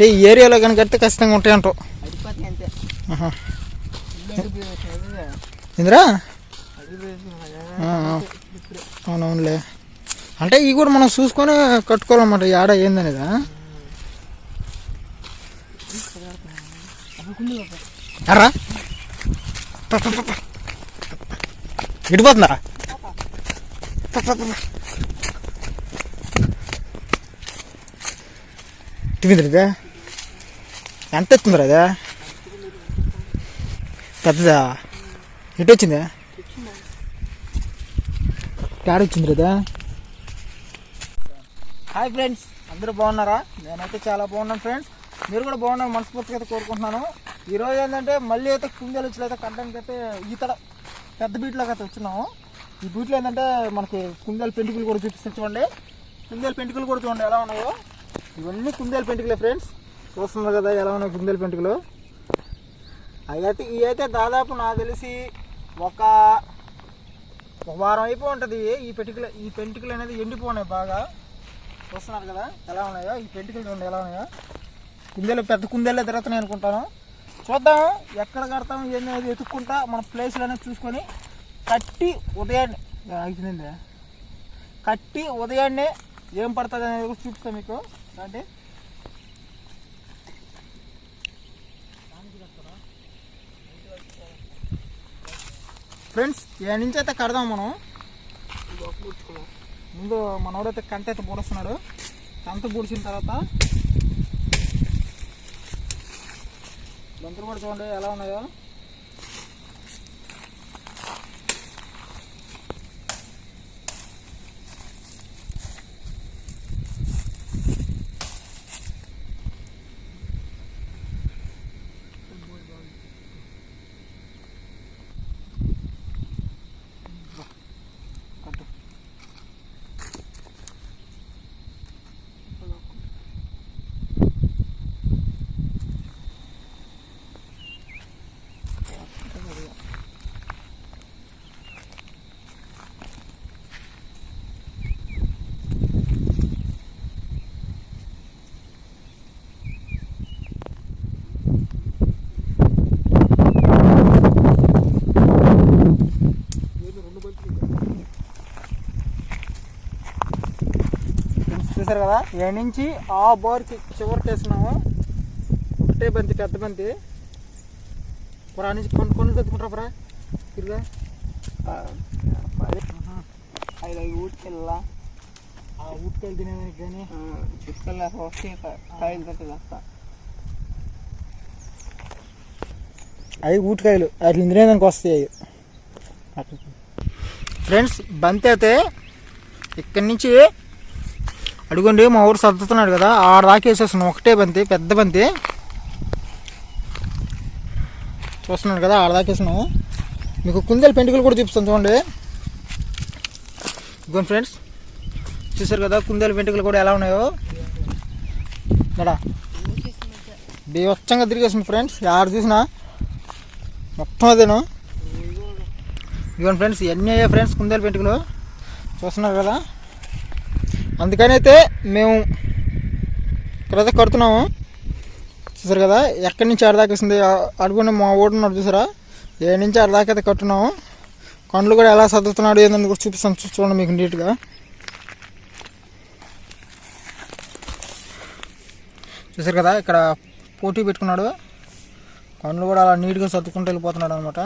అంటే ఈ ఏరియాలో కనుక కడితే ఖచ్చితంగా ఉంటాయి అంటావు. ఇందిరా. అవునవునులే. అంటే ఇవి కూడా మనం చూసుకొని కట్టుకోవాలన్నమాట. ఈ ఆడ ఏందనేదా? ఎర్రా. ఇడిపోతుందా? ఇదే ఎంత ఎత్తుందిరా అదే పెద్దదా? ఎటు వచ్చిందా? వచ్చింది రా హాయ్ ఫ్రెండ్స్ అందరూ బాగున్నారా? నేనైతే చాలా బాగున్నాను ఫ్రెండ్స్ మీరు కూడా బాగున్నారు మనస్ఫూర్తిగా అయితే కోరుకుంటున్నాను. ఈరోజు ఏంటంటే మళ్ళీ అయితే కుందేలు వచ్చి అయితే కట్టడానికి అయితే ఈతడ పెద్ద బీట్లోకి అయితే వచ్చినాము. ఈ బీట్లో ఏంటంటే మనకి కుందేలు పెంటికలు కూడా చూపిస్తాను చూడండి. కుందేలు పెంటికలు కూడా చూడండి ఎలా ఉన్నాయో. ఇవన్నీ కుందేలు పెంటుకలే ఫ్రెండ్స్ చూస్తున్నారు కదా ఎలా ఉన్నాయి కుందేలు పెంటుకలు. అవి అయితే ఇవి అయితే దాదాపు నాకు తెలిసి ఒక ఒక వారం అయిపోయి ఉంటుంది. ఈ పెంటికలు ఈ పెంటికలు అనేది ఎండిపోయినాయి బాగా. చూస్తున్నారు కదా ఎలా ఉన్నాయో ఈ పెంటికలు చూడండి ఎలా ఉన్నాయో. కుందేలు పెద్ద కుందేలే తిరుగుతున్నాయి అనుకుంటాను. చూద్దాం ఎక్కడ కడతాం అది ఎత్తుక్కుంటా మన ప్లేసులు అనేది చూసుకొని కట్టి ఉదయాన్నే ఆగిపోయింది కట్టి ఉదయాన్నే ఏం పడుతుంది అనేది కూడా మీకు. అంటే ఫ్రెండ్స్ ఏ నుంచి అయితే కడదాం మనం. ముందు మనోడైతే కంట అయితే పూడుస్తున్నాడు. కంట పూడిచిన తర్వాత బంతులు కూడా చూడండి ఎలా ఉన్నాయో కట్టు ఫ్రెండ్స్ చూసారు కదా? ఏ నుంచి? ఆ బోర్కి చివరికి వేసినాము ఒకటే బంతి పెద్ద బంతి. పురా నుంచి కొన్ని కొన్ని తెచ్చుకుంటారా పురా? తిరిగా అది అవి ఊటికెళ్ళా ఆ ఊటికెళ్ళి తినేదానికి కానీ. చుట్టుకెళ్ళా వస్తే కాయలు కట్టేది వస్తా అవి ఊటికాయలు. అట్లా తినేదానికి వస్తాయి అవి. ఫ్రెండ్స్ బంతి అయితే ఇక్కడి నుంచి అడుగుండి మా ఊరు సర్దుతున్నాడు కదా ఆడ దాకా ఒకటే బంతి పెద్ద బంతి. చూస్తున్నాడు కదా ఆడ దాకా వేసినాము మీకు కుందేలు పెంటుకలు కూడా చూపిస్తాను చూడండి. ఇదిగోండి ఫ్రెండ్స్ చూసారు కదా కుందేలు పెంటుకలు కూడా ఎలా ఉన్నాయో. ఇక్కడ బీవచ్చంగా తిరిగేసింది ఫ్రెండ్స్ ఆడ చూసినా. మొత్తం అదేను? ఇదిగోండి ఫ్రెండ్స్ ఇవన్నీ అయ్యే ఫ్రెండ్స్ కుందేలు పెంటుకలు. చూస్తున్నారు కదా. అందుకని అయితే మేము ఇక్కడైతే కడుతున్నాము. చూసారు కదా ఎక్కడి నుంచి ఆడదాకా వస్తుంది? అడుగుని మా ఓడున్నాడు చూసారా? ఏ నుంచి ఆడదాకా అయితే కట్టున్నాము? కొండలు కూడా ఎలా సర్దుతున్నాడు ఏందని కూడా చూపిస్తాను చూ- చూడండి మీకు నీట్గా. చూసారు కదా ఇక్కడ పోటీ పెట్టుకున్నాడు. కండ్లు కూడా అలా నీట్గా సర్దుకుంటూ వెళ్ళిపోతున్నాడు అనమాట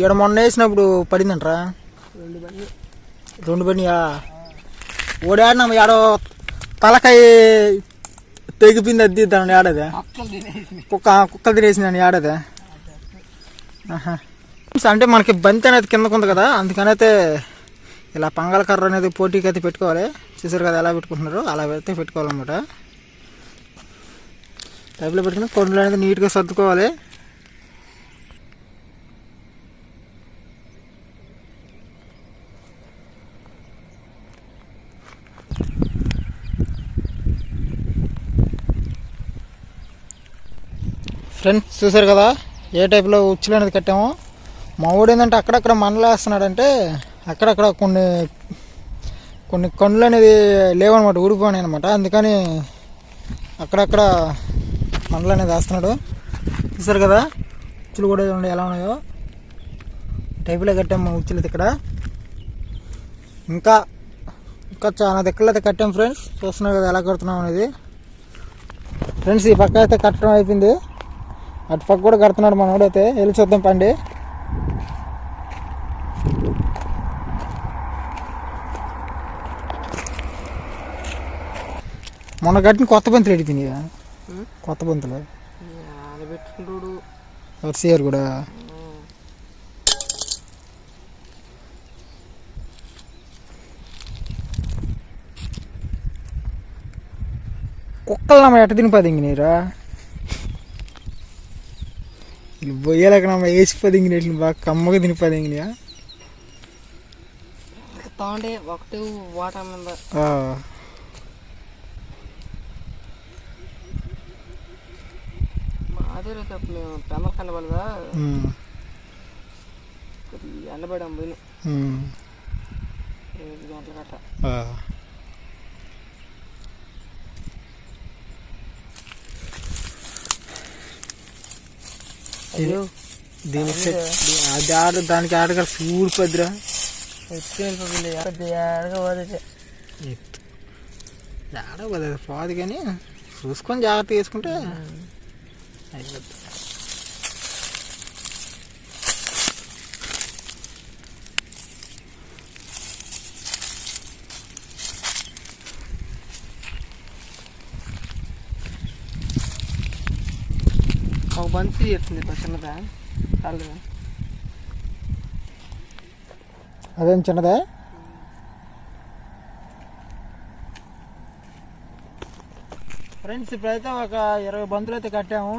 ఈడ మొన్న వేసినప్పుడు పడిందంట్రా. రెండు బండి రెండు పడినాయా ఓడాడినా ఆడో తలకాయ తెగిపోయింది అది దాని తినేసి కుక్క కుక్కలు తినేసిందని ఆడదే ఆహా. అంటే మనకి బంతి అనేది కిందకు ఉంది కదా అందుకనైతే ఇలా పంగల కర్ర అనేది పోటీకి అయితే పెట్టుకోవాలి. చూసారు కదా ఎలా పెట్టుకుంటున్నారు అలా అయితే పెట్టుకోవాలన్నమాట. టైప్లో పెట్టుకుని కొండలు అనేది నీట్గా సర్దుకోవాలి. ఫ్రెండ్స్ చూసారు కదా? ఏ టైప్లో ఉచ్చులు అనేది కట్టామో? మా ఊడు ఏంటంటే అక్కడక్కడ మండలు వేస్తున్నాడంటే అక్కడక్కడ కొన్ని కొన్ని కండ్లు అనేది లేవనమాట ఊడిపోయినాయి అనమాట అందుకని అక్కడక్కడ మండలు అనేది వేస్తున్నాడు. చూసారు కదా? ఉచ్చులు కూడా చూడండి ఎలా ఉన్నాయో? టైపులో కట్టాము ఉచ్చులు అయితే ఇక్కడ. ఇంకా ఇంకా చాలా దగ్గరలో అయితే కట్టాం ఫ్రెండ్స్ చూస్తున్నారు కదా ఎలా కడుతున్నాం అనేది. ఫ్రెండ్స్ ఈ పక్క అయితే కట్టడం అయిపోయింది. అటు పక్క కూడా కడుతున్నాడు మనోడు అయితే. వెళ్ళి చూద్దాం పండి. మొన్న కట్టిన కొత్త బంతులు ఎడిపోయినాయి ఉం? కొత్త బంతులు? వర్షియర్ కూడా? కుక్కలు నమ్మ ఎట్ట తినిపోదింగి నీరా? వీళ్ళు బొయ్యలేక నమ్మ వేసిపోదింగి నీటిని బాగా కమ్మగా తినిపోదింగినా తాండే ఒకటి వాటర్ మీద అదే రేపు మేము పెందల కండబడదా ఎండబడాం పోయి ఏడు గంటల గట్ట దీనికి అది ఆడ దానికి ఆడగా సూడిపోద్దిరా ఎత్తుకు వెళ్ళిపోయింది ఏడగా పోతే ఆడ పోదు పోదు కానీ చూసుకొని జాగ్రత్త చేసుకుంటే అయిపోద్ది. బంతి ఎత్తుంది చిన్నదా చాలు అదేం చిన్నదే ఫ్రెండ్స్ ఇప్పుడైతే ఒక ఇరవై బంతులు అయితే కట్టాము.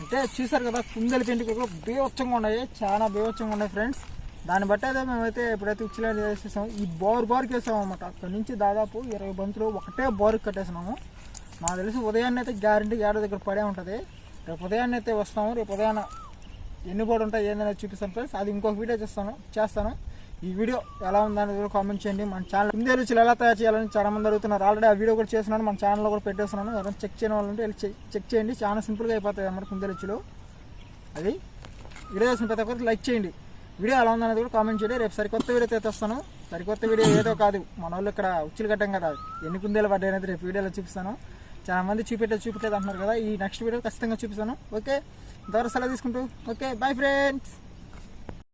అంటే చూసారు కదా కుందెల పెంటుకలు బీవచ్చంగా ఉన్నాయి. చాలా బీవచ్చంగా ఉన్నాయి ఫ్రెండ్స్ దాన్ని బట్టి అయితే మేమైతే ఇప్పుడైతే ఉచ్చిలాంటి వేసేసాము ఈ బోర్ బోర్కి వేసాము అనమాట అక్కడ నుంచి దాదాపు ఇరవై బంతులు ఒకటే బోర్కి కట్టేసినాము. నాకు తెలిసి ఉదయాన్నే అయితే గ్యారంటీ ఏడ దగ్గర పడే ఉంటుంది. రేపు ఉదయాన్నే అయితే వస్తాము. రేపు ఉదయాన్న ఎన్ని బోర్డు ఉంటాయి ఏందనేది చూపిస్తాను ఫ్రెండ్స్ అది ఇంకొక వీడియో చేస్తాను చేస్తాను. ఈ వీడియో ఎలా ఉందనేది కూడా కామెంట్ చేయండి. మన ఛానల్ కుందే రుచులు ఎలా తయారు చేయాలని చాలా మంది అడుగుతున్నారు. ఆల్రెడీ ఆ వీడియో కూడా చేస్తున్నాను మన ఛానల్లో కూడా పెట్టేస్తున్నాను. ఎవరైనా చెక్ చేయని వాళ్ళు ఉంటే వెళ్ళి చెక్- చెక్ చేయండి. చాలా సింపుల్గా అయిపోతాయి అన్నమాట కుందే రుచులు. అది వీడియో చేసిన ప్రతి ఒక్కరికి లైక్ చేయండి. వీడియో ఎలా ఉందనేది కూడా కామెంట్ చేయండి. రేపు సరికొత్త వీడియో తెస్తాను. వస్తాను సరికొత్త వీడియో ఏదో కాదు. మన వాళ్ళు ఇక్కడ ఉచ్చులు కట్టాం కదా ఎన్ని కుందేలు పడ్డాయి అనేది రేపు వీడియోలో చూపిస్తాను. చాలా మంది చూపెట్టే చూపెట్టేది అంటున్నారు కదా. ఈ నెక్స్ట్ వీడియో ఖచ్చితంగా చూపిస్తాను. ఓకే? ద్వారా సెలవు తీసుకుంటూ. ఓకే? Bye friends